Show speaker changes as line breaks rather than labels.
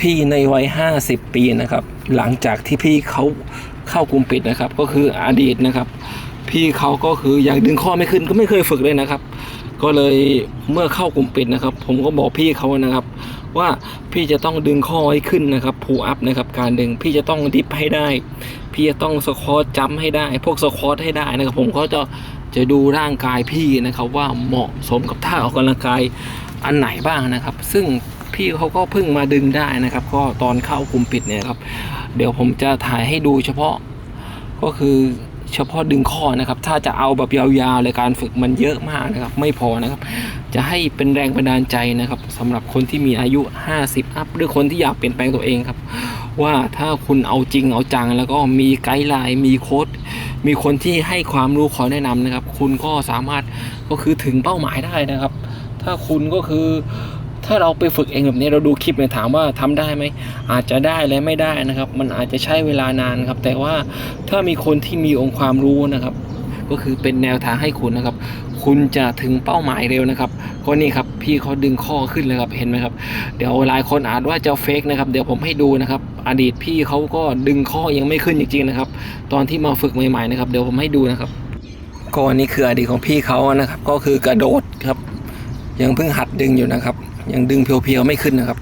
พี่ในวัยห้าสิบปีนะครับ หลังจากที่พี่เขาเข้ากลุ่มปิดนะครับ ก็คืออดีตนะครับ พี่เขาก็คืออยังดึงข้อไม่ขึ้นก็ไม่เคยฝึกเลยนะครับ ก็เลยเมื่อเข้ากลุ่มปิดนะครับ ผมก็บอกพี่เขานะครับ ว่าพี่จะต้องดึงข้อให้ขึ้นนะครับพูอัพนะครับ การดึงพี่จะต้องดิฟให้ได้ พี่จะต้องสควอตจัมให้ได้ พวกสควอตให้ได้นะครับ ผมก็จะจะดูร่างกายพี่นะครับว่าเหมาะสมกับท่าออกกำลังกายอันไหนบ้างนะครับ ซึ่ง พี่เขาก็เพิ่งมาดึงได้นะครับ ก็ตอนเข้ากลุ่มปิดเนี่ยครับ เดี๋ยวผมจะถ่ายให้ดูเฉพาะก็คือเฉพาะดึงข้อนะครับ ถ้าจะเอาแบบยาวๆเลยการฝึกมันเยอะมากนะครับ ไม่พอนะครับ จะให้เป็นแรงบันดาลใจนะครับสำหรับคนที่มีอายุ 50 อัพหรือคนที่อยากเปลี่ยนแปลงตัวเองครับ ว่าถ้าคุณเอาจริงเอาจัง แล้วก็มีไกด์ไลน์มีโค้ดมีคนที่ให้ความรู้ขอแนะนำนะครับ คุณก็สามารถก็คือถึงเป้าหมายได้นะครับ ถ้าคุณก็คือ ถ้าเราไปฝึกเองแบบนี้เราดูคลิปเนี่ยถามว่าทำได้ไหมอาจจะได้และไม่ได้นะครับ มันอาจจะใช้เวลานานครับ แต่ว่าถ้ามีคนที่มีองค์ความรู้นะครับ ก็คือเป็นแนวทางให้คุณนะครับ คุณจะถึงเป้าหมายเร็วนะครับก็นี่ครับพี่เขาดึงข้อขึ้นเลยครับเห็นไหมครับเดี๋ยวหลายคนอาจว่าจะเฟกนะครับเดี๋ยวผมให้ดูนะครับอดีตพี่เขาก็ดึงข้อยังไม่ขึ้นจริงๆนะครับ ตอนที่มาฝึกใหม่ๆนะครับ เดี๋ยวผมให้ดูนะครับก็อันนี้คืออดีตของพี่เขานะครับ ก็คือกระโดดครับ ยังเพิ่งหัดดึงอยู่นะครับ ยังดึงเพียวๆไม่ขึ้นนะครับ